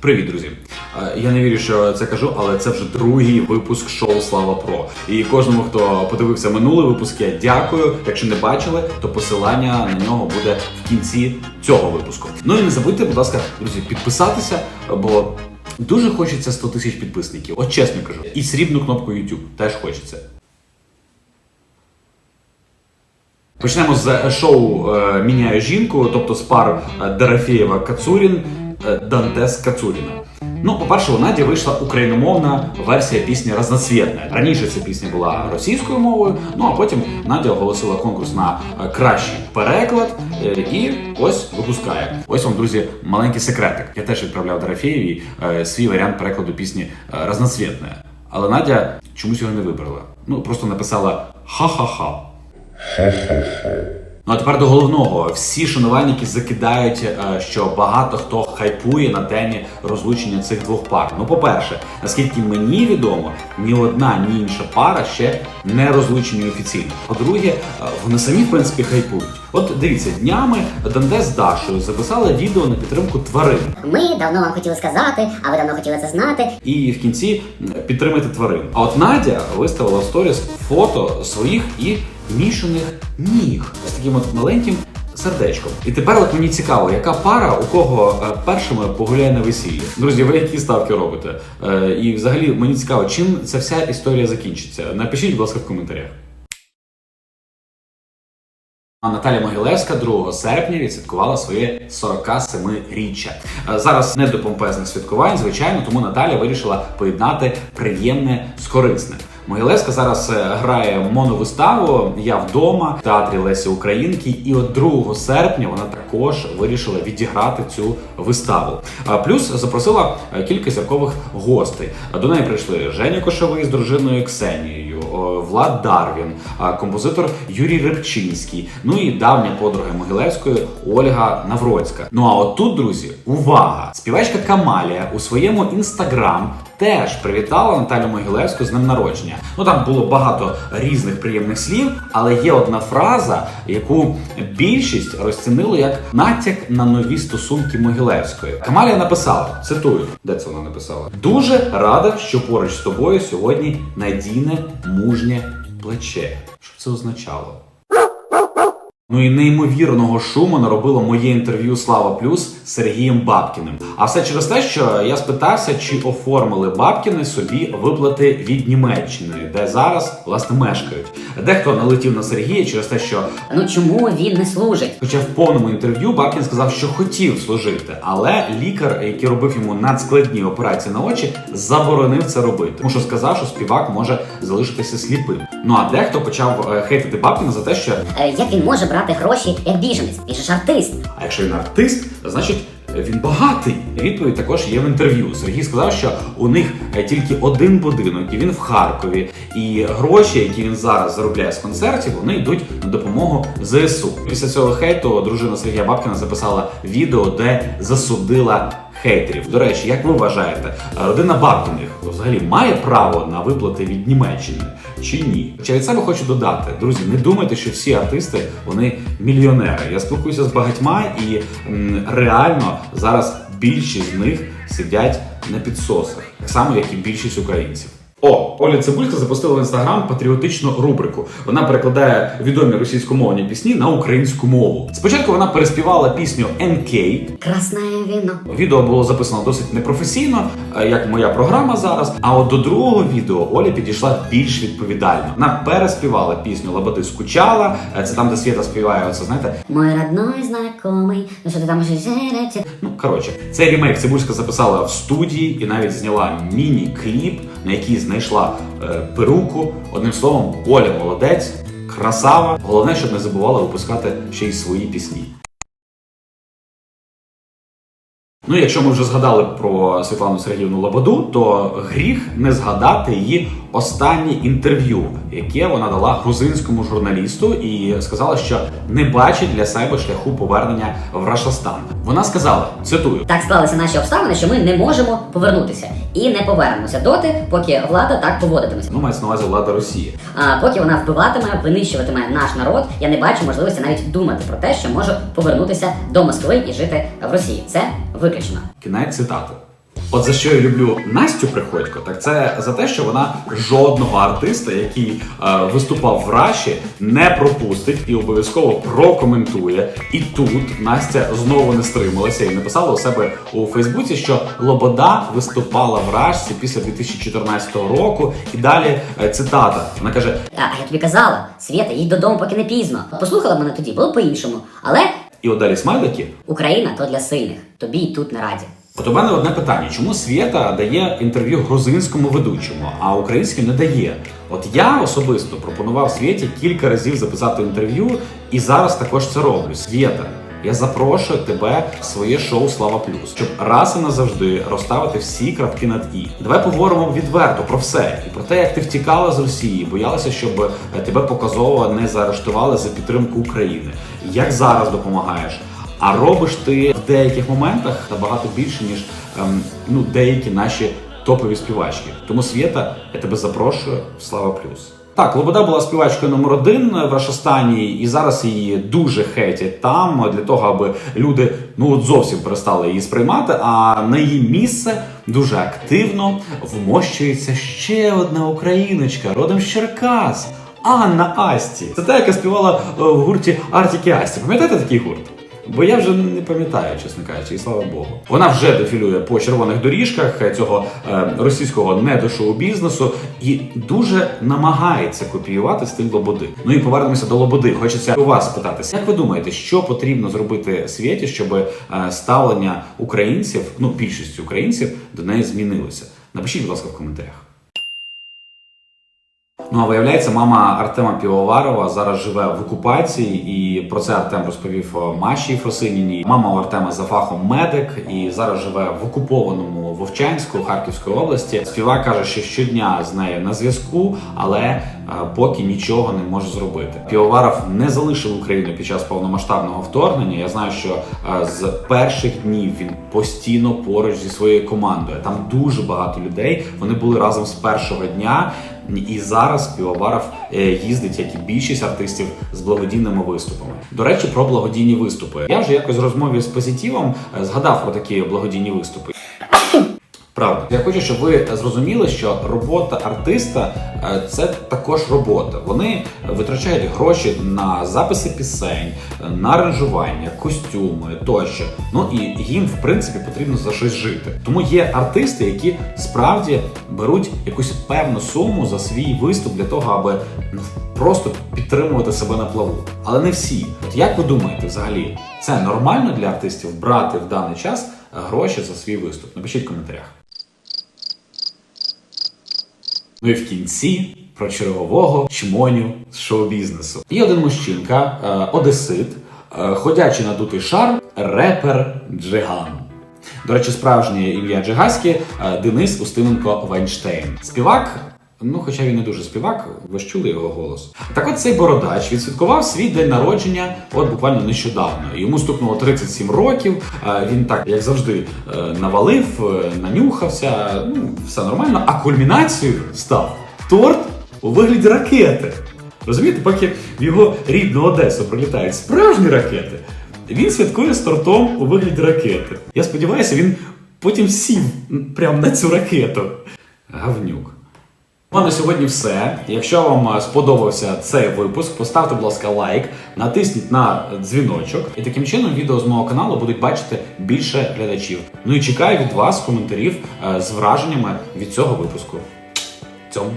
Привіт, друзі! Е, Я не вірю, що це кажу, але це вже другий випуск шоу Слава Про. І кожному, хто подивився минулий випуск, я дякую. Якщо не бачили, то посилання на нього буде в кінці цього випуску. Ну і не забудьте, будь ласка, друзі, підписатися, бо дуже хочеться 100 тисяч підписників. От чесно кажу. І срібну кнопку YouTube теж хочеться. Почнемо з шоу е, Міняю жінку, тобто з пар е, Дорофєєва Кацурін, е, Дантес Кацуріна. Ну, по-перше, у Наді вийшла україномовна версія пісні Разноцвітна. Раніше ця пісня була російською мовою, ну а потім Надя оголосила конкурс на е, кращий переклад е, і ось випускає. Ось вам, друзі, маленький секретик. Я теж відправляв Дорофєєві е, свій варіант перекладу пісні е, Разноцвітна. Але Надя чомусь його не вибрала. Ну, просто написала ха-ха-ха. Ну а тепер до головного. Всі шанувальники закидають, е, що багато хто хайпує на темі розлучення цих двох пар. Ну, по-перше, наскільки мені відомо, ні одна, ні інша пара ще не розлучені офіційно. По-друге, е, вони самі в принципі хайпують. От дивіться, днями Данде з Дашою записали відео на підтримку тварин. Ми давно вам хотіли сказати, а ви давно хотіли це знати. і в кінці підтримати тварин. А от Надя виставила в сторіс фото своїх і мішаних ніг з таким от маленьким сердечком. І тепер от мені цікаво, яка пара у кого е, першими погуляє на весіллі. Друзі, ви які ставки робите? Е, І взагалі мені цікаво, чим ця вся історія закінчиться. Напишіть, будь ласка, в коментарях. А Наталя Могилевська 2 серпня відсвяткувала своє 47-річчя. Е, Зараз не до помпезних святкувань, звичайно, тому Наталя вирішила поєднати приємне з корисним. Могилевська зараз е, грає моновиставу Я вдома в театрі Лесі Українки, і от 2 серпня вона також вирішила відіграти цю виставу. Плюс запросила е, кілька зіркових гостей. До неї прийшли Женя Кошовий з дружиною Ксенією, Влад Дарвін, композитор Юрій Рибчинський, ну і давня подруга Могилевської Ольга Навроцька. Ну а от тут, друзі, увага! Співачка Камалія у своєму інстаграм теж привітала Наталю Могилевську з днем народження. Ну там було багато різних приємних слів, але є одна фраза, яку більшість розцінили як натяк на нові стосунки Могилевської. Камалія написала: цитую, де це вона написала? Дуже рада, що поруч з тобою сьогодні надійне мужнє плече. Що це означало? Ну і неймовірного шуму наробило моє інтерв'ю Слава Плюс з Сергієм Бабкіним. А все через те, що я спитався, чи оформили Бабкіни собі виплати від Німеччини, де зараз власне мешкають. Дехто налетів на Сергія через те, що Ну чому він не служить? Хоча в повному інтерв'ю Бабкін сказав, що хотів служити, але лікар, який робив йому надскладні операції на очі, заборонив це робити, тому що сказав, що співак може залишитися сліпим. Ну а дехто почав е, хейтити Бабкіна за те, що Е, як він може брати гроші як біженець? Він же ж артист. а якщо він артист, значить. Він багатий. Відповідь також є в інтерв'ю. Сергій сказав, що у них е, тільки один будинок, і він в Харкові. І гроші, які він зараз заробляє з концертів, вони йдуть на допомогу ЗСУ. Після цього хейту дружина Сергія Бабкіна записала відео, де засудила хейтерів. До речі, як ви вважаєте, родина Бабкіних взагалі має право на виплати від Німеччини чи ні? Хоча від себе хочу додати, друзі, не думайте, що всі артисти вони мільйонери. Я спілкуюся з багатьма, і реально зараз більшість з них сидять на підсосах, так само як і більшість українців. О, Оля Цибульська запустила в інстаграм патріотичну рубрику. Вона перекладає відомі російськомовні пісні на українську мову. Спочатку вона переспівала пісню НК, Красне віно. Відео було записано досить непрофесійно, е, як моя програма зараз. А от до другого відео Оля підійшла більш відповідально. Вона переспівала пісню Лободи скучала. Е, Це там, де Свята співає. Оце знаєте. Мой родной знакомий, ну що ти там уже? Ну коротше, цей ремейк Цибульська записала в студії і навіть зняла міні-кліп, на який знайшла е, перуку. Одним словом, Оля молодець, красава. Головне, щоб не забувала випускати ще й свої пісні. Ну, якщо ми вже згадали про Світлану Сергіївну Лободу, то гріх не згадати її останнє інтерв'ю, яке вона дала грузинському журналісту, і сказала, що не бачить для себе шляху повернення в Рашастан. Вона сказала: цитую. Так склалися наші обставини, що ми не можемо повернутися і не повернемося доти, поки влада так поводитиметься. Ну, мається на увазі влада Росії. А поки вона вбиватиме, винищуватиме наш народ, я не бачу можливості навіть думати про те, що можу повернутися до Москви і жити в Росії. Це виключено. Кінець цитати. От за що я люблю Настю Приходько, так це за те, що вона жодного артиста, який е, виступав в Раші, не пропустить і обов'язково прокоментує. І тут Настя знову не стрималася і написала у себе у Фейсбуці, що Лобода виступала в Рашці після 2014 року. І далі е, цитата. Вона каже: А, я тобі казала, Свята, їдь додому, поки не пізно. Послухала мене тоді, було по-іншому. Але і от далі смайлики. Україна то для сильних. Тобі й тут не раді. От у мене одне питання: чому Свєта дає інтерв'ю грузинському ведучому, а українським не дає? От я особисто пропонував Свєті кілька разів записати інтерв'ю, і зараз також це роблю. Свєта, я запрошую тебе в своє шоу Слава Плюс, щоб раз і назавжди розставити всі крапки над і. Давай поговоримо відверто про все і про те, як ти втікала з Росії, боялася, щоб е, тебе показово не заарештували за підтримку України. Як зараз допомагаєш? А робиш ти в деяких моментах набагато більше, ніж ем, ну, деякі наші топові співачки. Тому Свєта, я тебе запрошую в Слава Плюс. Так, Лобода була співачкою номер один в Рашастані, і зараз її дуже хейтять там для того, аби люди ну от зовсім перестали її сприймати. А на її місце дуже активно вмощується ще одна україночка, родом з Черкас. Анна Асті. Це та, яка співала е, в гурті Артік і Асті. Пам'ятаєте такий гурт? Бо я вже не пам'ятаю, чесно кажучи, і слава Богу. Вона вже дефілює по червоних доріжках цього е, російського недошоу бізнесу і дуже намагається копіювати стиль Лободи. Ну і повернемося до Лободи. Хочеться у вас спитатися, як ви думаєте, що потрібно зробити світі, щоб е, ставлення українців, ну більшості українців, до неї змінилося? Напишіть, будь ласка, в коментарях. Ну а виявляється, мама Артема Півоварова зараз живе в окупації, і про це Артем розповів е, Маші Фросиніній. Мама у Артема за фахом медик і зараз живе в окупованому Вовчанську Харківської області. Співак каже, що щодня з нею на зв'язку, але е, поки нічого не може зробити. Півоваров не залишив Україну під час повномасштабного вторгнення. Я знаю, що е, з перших днів він постійно поруч зі своєю командою. Там дуже багато людей. Вони були разом з першого дня. І зараз Півоваров е, їздить, як і більшість артистів, з благодійними виступами. До речі, про благодійні виступи. Я вже якось в розмові з позитивом е, згадав про такі благодійні виступи. Правда, я хочу, щоб ви зрозуміли, що робота артиста е, це також робота. Вони витрачають гроші на записи пісень, на аранжування, костюми тощо. Ну і їм, в принципі, потрібно за щось жити. Тому є артисти, які справді беруть якусь певну суму за свій виступ для того, аби ну, просто підтримувати себе на плаву. Але не всі. От як ви думаєте, взагалі, це нормально для артистів брати в даний час гроші за свій виступ? Напишіть в коментарях. Ну і в кінці про чергового чмоню з шоу-бізнесу. Є один мужчинка, е, одесит, е, ходячий надутий шар, репер Джиган. До речі, справжнє ім'я Джигаське е, Денис Устименко Вайнштейн. Співак. Ну, хоча він не дуже співак, ви ж чули його голос. Так от цей бородач відсвяткував свій день народження, от буквально нещодавно. Йому стукнуло 37 років. Він так, як завжди, е, навалив, е, нанюхався, ну, все нормально. А кульмінацією став торт у вигляді ракети. Розумієте, поки в його рідну Одесу прилітають справжні ракети, він святкує з тортом у вигляді ракети. Я сподіваюся, він потім сів прямо на цю ракету. Гавнюк. Ну, на сьогодні все. Якщо вам е, сподобався цей випуск, поставте, будь ласка, лайк, натисніть на дзвіночок, і таким чином відео з мого каналу будуть бачити більше глядачів. Ну і чекаю від вас коментарів е, з враженнями від цього випуску. Цьому.